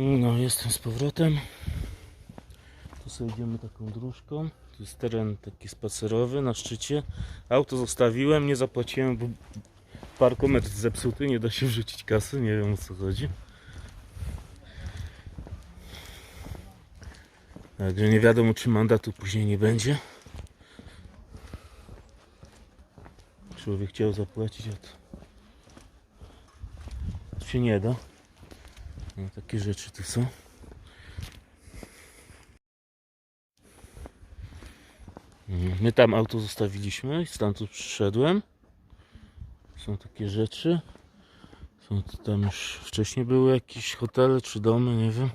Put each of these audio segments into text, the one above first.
No, jestem z powrotem. Tu sobie idziemy taką dróżką. Tu jest teren taki spacerowy na szczycie. Auto zostawiłem, nie zapłaciłem, bo parkometr zepsuty, nie da się wrzucić kasy, nie wiem o co chodzi. Także nie wiadomo, czy mandatu później nie będzie. Człowiek chciał zapłacić, a to to się nie da. No, takie rzeczy tu są. Mm, My tam auto zostawiliśmy i stamtąd przyszedłem. Są takie rzeczy. Są tam już wcześniej były jakieś hotele czy domy, nie wiem.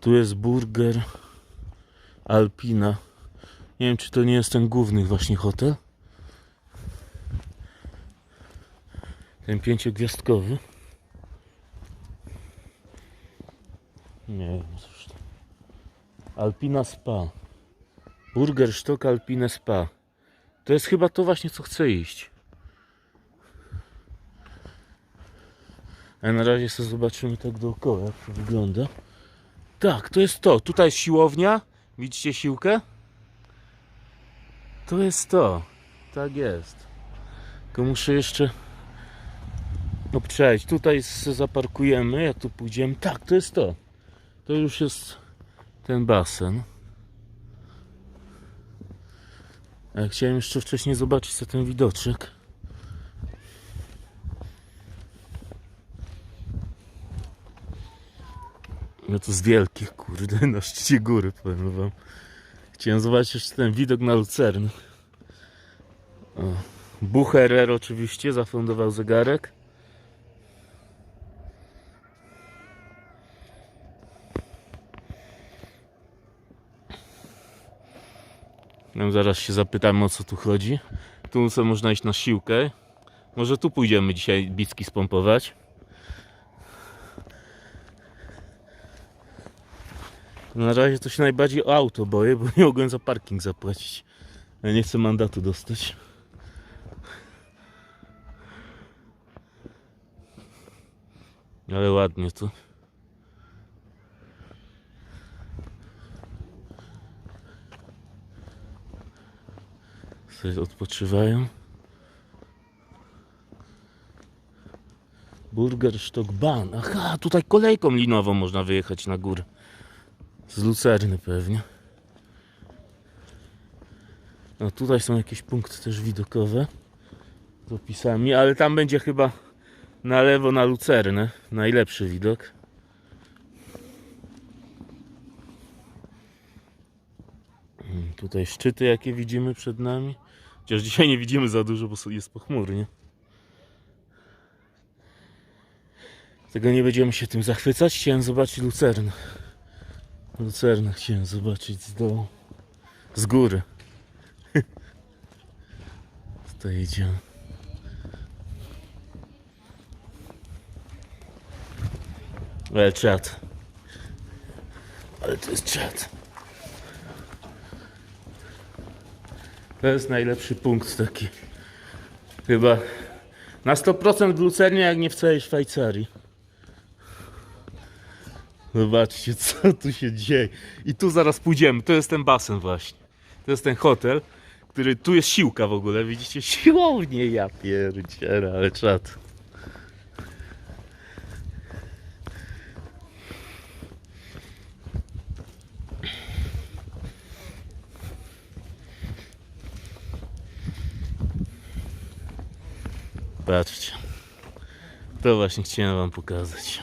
Tu jest burger Alpina. Nie wiem czy to nie jest ten główny właśnie hotel. Ten pięciogwiazdkowy. Nie wiem, to. Alpina Spa. Burger Sztok Alpine Spa. To jest chyba to właśnie, co chcę iść. A na razie sobie zobaczymy tak dookoła, jak to wygląda. Tak, to jest to. Tutaj jest siłownia. Widzicie siłkę? To jest to. Tak jest. Tylko muszę jeszcze obczaić. Tutaj zaparkujemy, jak tu pójdziemy. Tak, to jest to. To już jest ten basen. A chciałem jeszcze wcześniej zobaczyć sobie ten widoczek. No to z wielkich, kurde, na szczycie góry, powiem wam. Chciałem zobaczyć jeszcze ten widok na Lucernę. O. Bucherer oczywiście zafundował zegarek. No, zaraz się zapytamy o co tu chodzi. Tu sobie można iść na siłkę. Może tu pójdziemy dzisiaj bicki spompować. Na razie to się najbardziej o auto boję, bo nie mogłem za parking zapłacić. Ja nie chcę mandatu dostać. Ale ładnie tu. Sobie odpoczywają. Burger Stock Ban. Aha, tutaj kolejką linową można wyjechać na górę. Z Lucerny pewnie. No tutaj są jakieś punkty też widokowe. Z opisami, ale tam będzie chyba na lewo na Lucernę. Najlepszy widok. Tutaj szczyty jakie widzimy przed nami. Chociaż dzisiaj nie widzimy za dużo, bo jest pochmurnie. Tego nie będziemy się tym zachwycać. Chciałem zobaczyć Lucernę. Lucernę chciałem zobaczyć z dołu. Z góry. Tutaj idziemy. Ale czat. Ale to jest czat. To jest najlepszy punkt taki. Chyba na 100% w Lucernie, jak nie w całej Szwajcarii. Zobaczcie, co tu się dzieje. I tu zaraz pójdziemy. To jest ten basen właśnie. To jest ten hotel, który... Tu jest siłka w ogóle. Widzicie? Siłownie, ja pierdzielę, ale czad. Patrzcie. To właśnie chciałem wam pokazać.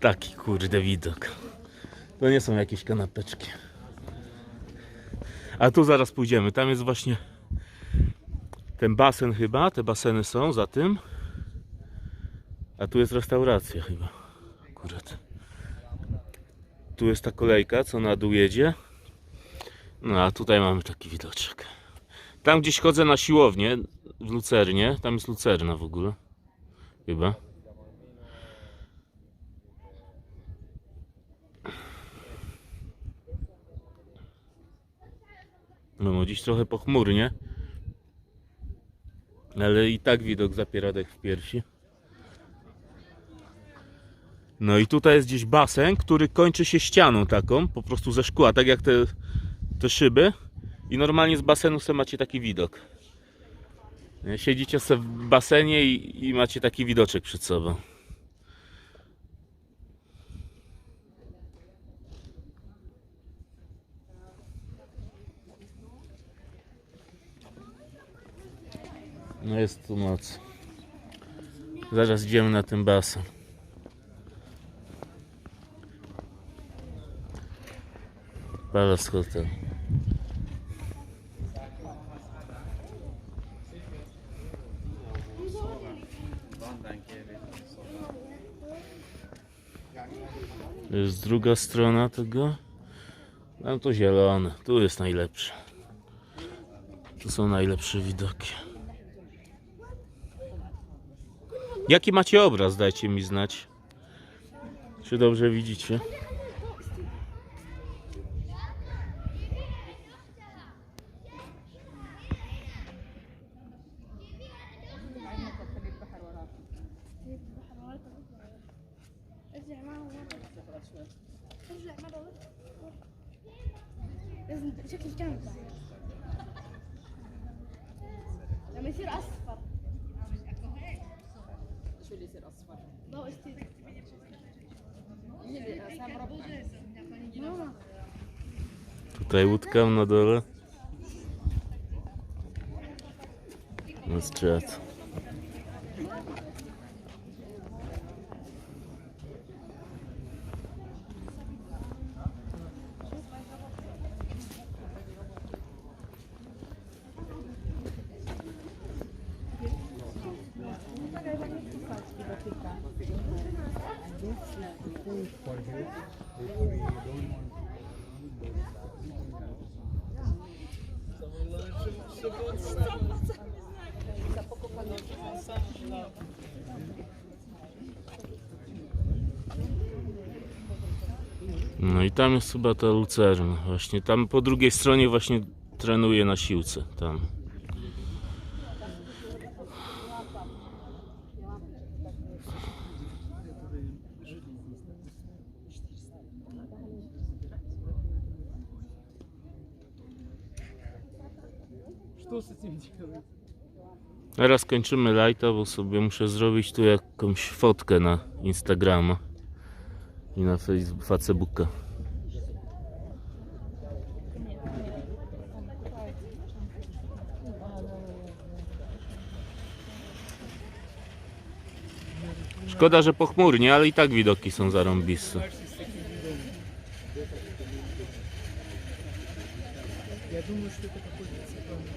Taki kurde widok. To nie są jakieś kanapeczki. A tu zaraz pójdziemy. Tam jest właśnie ten basen chyba. Te baseny są za tym. A tu jest restauracja chyba. Akurat. Tu jest ta kolejka, co na dół jedzie. No a tutaj mamy taki widoczek. Tam gdzieś chodzę na siłownię w Lucernie. Tam jest Lucerna w ogóle. Chyba. No dziś trochę pochmurnie. Ale i tak widok zapiera dech w piersi. No i tutaj jest gdzieś basen, który kończy się ścianą taką, po prostu ze szkła, tak jak te, te szyby. I normalnie z basenu sobie macie taki widok. Siedzicie sobie w basenie i, i macie taki widoczek przed sobą. No jest tu noc. Zaraz idziemy na ten basen. Palace Hotel. Jest druga strona tego. Tam to zielone. Tu jest najlepsze. Tu są najlepsze widoki. Jaki macie obraz? Dajcie mi znać. Czy dobrze widzicie? ارجع معه لازم شكل الكاميرا لما يصير اصفر شو اللي يصير اصفر؟ ضوء استيل هي اللي سامره ماما Tutaj łódka na dole. Jest czat. No i tam jest chyba ta lucerna. Właśnie tam po drugiej stronie właśnie trenuje na siłce. Tam. Что с этим делать? Teraz kończymy lighta, bo sobie muszę zrobić tu jakąś fotkę na Instagrama i na Facebook, Facebooka. Szkoda, że pochmurnie, ale i tak widoki są zarąbiste. Я думаю, что это какой-то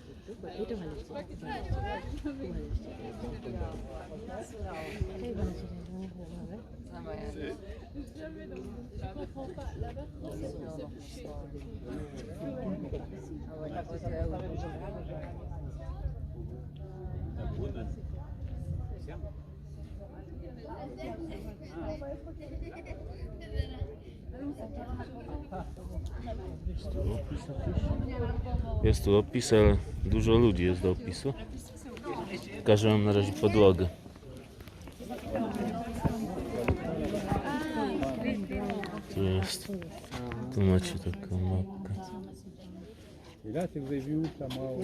Eu Thank you. Jest tu opis, ale dużo ludzi jest do opisu. Pokażę wam na razie podłogę. Tu jest. Tu macie taką mapkę.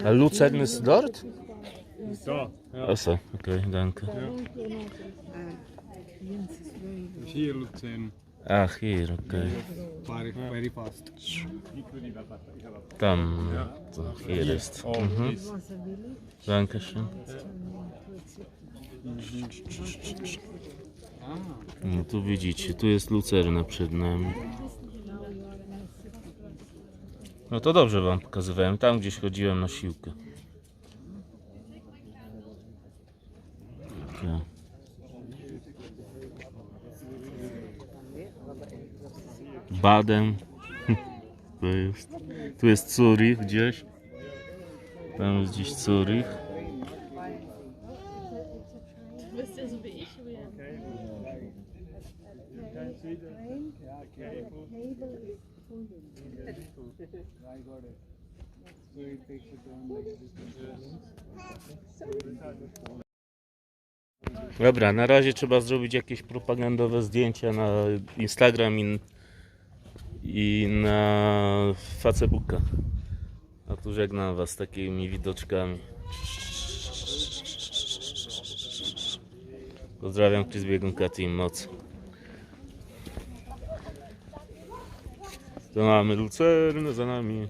A Lucern ist dort? Da. Achso, okay, danke. Hier Luzern. Very fast. Tam, to hier jest. Mhm. Dankeschön. No tu widzicie, tu jest lucerna przed nami. No to dobrze wam pokazywałem, tam gdzieś chodziłem na siłkę. Tak. Baden. To jest. Tu jest Zurich gdzieś. Tam jest gdzieś Zurich. Dobra, na razie trzeba zrobić jakieś propagandowe zdjęcia na Instagram i, i na Facebooka. A tu żegnam Was takimi widoczkami. Pozdrawiam Chris Biegunka Team Moc. To mamy Lucernę za nami.